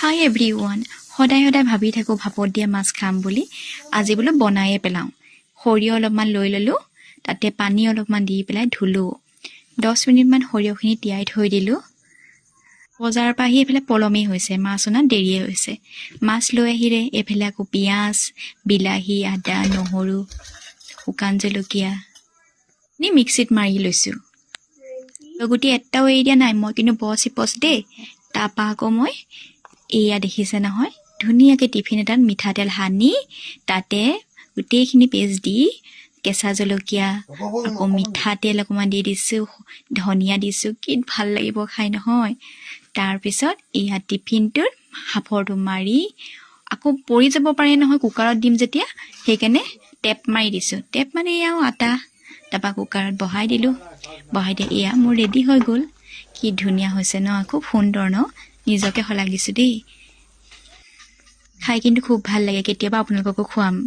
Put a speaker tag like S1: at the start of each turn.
S1: হাই every one সদায় সদায় ভাবি থাকোঁ ভাপত দিয়া মাছ খাম বুলি। আজি বোলো বনায়ে পেলাওঁ। সৰিয়হ অলপমান লৈ ল'লোঁ তাতে পানী অলপমান দি পেলাই ধুলোঁ। দহ মিনিটমান সৰিয়হখিনি তিয়াই থৈ দিলোঁ। বজাৰৰ পৰা আহি এইফালে পলমেই হৈছে মাছ অনাত দেৰিয়ে হৈছে। মাছ লৈ আহিলে এইফালে আকৌ পিঁয়াজ বিলাহী আদা নহৰু শুকান জলকীয়া। নি মিক্সিত মাৰি লৈছোঁ। গুটি এটাও এৰি দিয়া নাই মই কিন্তু বছ চিপছ দেই। তাৰপৰা আকৌ মই এয়া দেখিছে নহয়? ধুনীয়াকৈ টিফিন এটাত মিঠাতেল সানি তাতে গোটেইখিনি পেষ্ট দি কেঁচা জলকীয়া আকৌ মিঠাতেল অকণমান দি দিছোঁ ধনিয়া দিছোঁ কি ভাল লাগিব খাই নহয়। তাৰপিছত এয়া টিফিনটোত সাফৰটো মাৰি আকৌ পৰি যাব পাৰে নহয় কুকাৰত দিম যেতিয়া সেইকাৰণে টেপ মাৰি দিছোঁ। টেপ মানে এয়া আৰু আটা তাৰপৰা কুকাৰত বহাই দিলোঁ। বহাই দিয়া এয়া মোৰ ৰেডি হৈ গ'ল। কি ধুনীয়া হৈছে ন খুব সুন্দৰ ন? নিজকে শলাগিছোঁ দেই। খাই কিন্তু খুব ভাল লাগে কেতিয়াবা আপোনালোককো খুৱাম।